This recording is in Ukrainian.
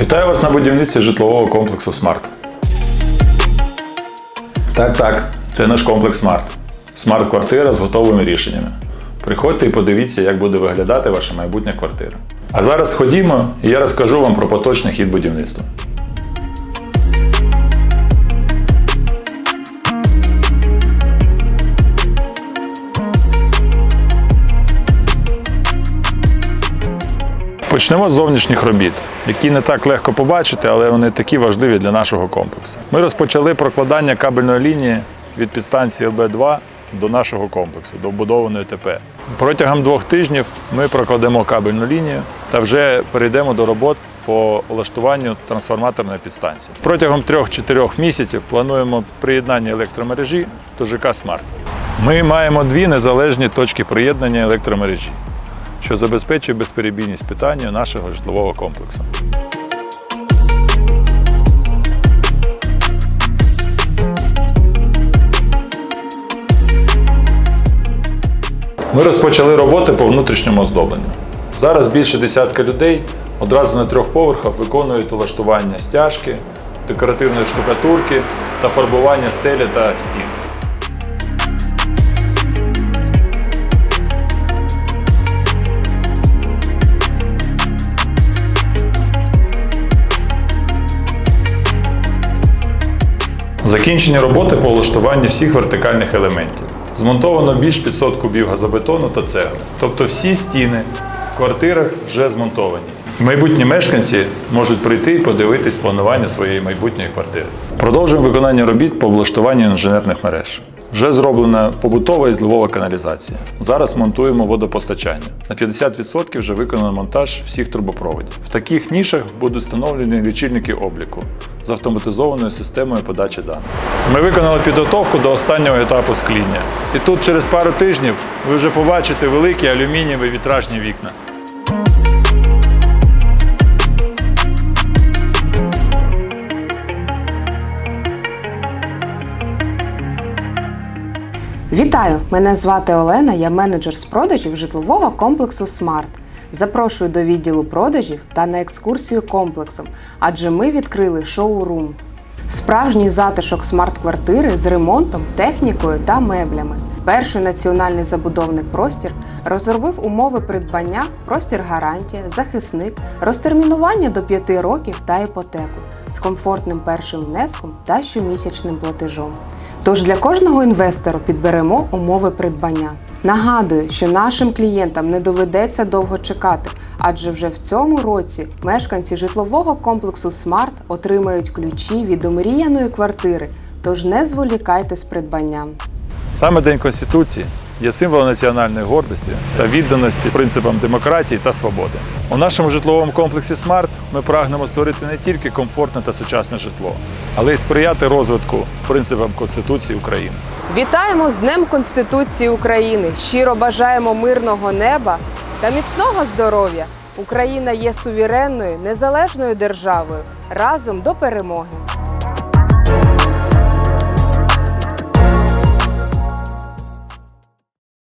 Вітаю вас на будівництві житлового комплексу Смарт. Так, так, це наш комплекс Смарт. Смарт-квартира з готовими рішеннями. Приходьте і подивіться, як буде виглядати ваша майбутня квартира. А зараз ходімо, і я розкажу вам про поточний хід будівництва. Почнемо з зовнішніх робіт, які не так легко побачити, але вони такі важливі для нашого комплексу. Ми розпочали прокладання кабельної лінії від підстанції ЛБ2 до нашого комплексу, до вбудованої ТП. Протягом двох тижнів ми прокладемо кабельну лінію та вже перейдемо до робот по влаштуванню трансформаторної підстанції. Протягом 3-4 місяців плануємо приєднання електромережі до ЖК Смарт. Ми маємо дві незалежні точки приєднання електромережі що забезпечує безперебійність питання нашого житлового комплексу. Ми розпочали роботи по внутрішньому оздобленню. Зараз більше десятка людей одразу на трьох поверхах виконують улаштування стяжки, декоративної штукатурки та фарбування стелі та стін. Закінчені роботи по влаштуванні всіх вертикальних елементів. Змонтовано більш 500 кубів газобетону та цегли. Тобто всі стіни в квартирах вже змонтовані. Майбутні мешканці можуть прийти і подивитись планування своєї майбутньої квартири. Продовжуємо виконання робіт по облаштуванню інженерних мереж. Вже зроблена побутова і зливова каналізація. Зараз монтуємо водопостачання. На 50% вже виконано монтаж всіх трубопроводів. В таких нішах будуть встановлені лічильники обліку з автоматизованою системою подачі даних. Ми виконали підготовку до останнього етапу скління. І тут через пару тижнів ви вже побачите великі алюмінієві вітражні вікна. Вітаю! Мене звати Олена, я менеджер з продажів житлового комплексу Смарт. Запрошую до відділу продажів та на екскурсію комплексом, адже ми відкрили шоу-рум. Справжній затишок смарт-квартири з ремонтом, технікою та меблями. Перший національний забудовник простір розробив умови придбання, простір гарантія, захисник, розтермінування до 5 років та іпотеку з комфортним першим внеском та щомісячним платежом. Тож для кожного інвестору підберемо умови придбання. Нагадую, що нашим клієнтам не доведеться довго чекати, адже вже в цьому році мешканці житлового комплексу Смарт отримають ключі від омріяної квартири. Тож не зволікайте з придбанням. Саме День Конституції є символом національної гордості та відданості принципам демократії та свободи. У нашому житловому комплексі Смарт ми прагнемо створити не тільки комфортне та сучасне житло, але й сприяти розвитку принципам Конституції України. Вітаємо з Днем Конституції України! Щиро бажаємо мирного неба та міцного здоров'я! Україна є суверенною, незалежною державою. Разом до перемоги!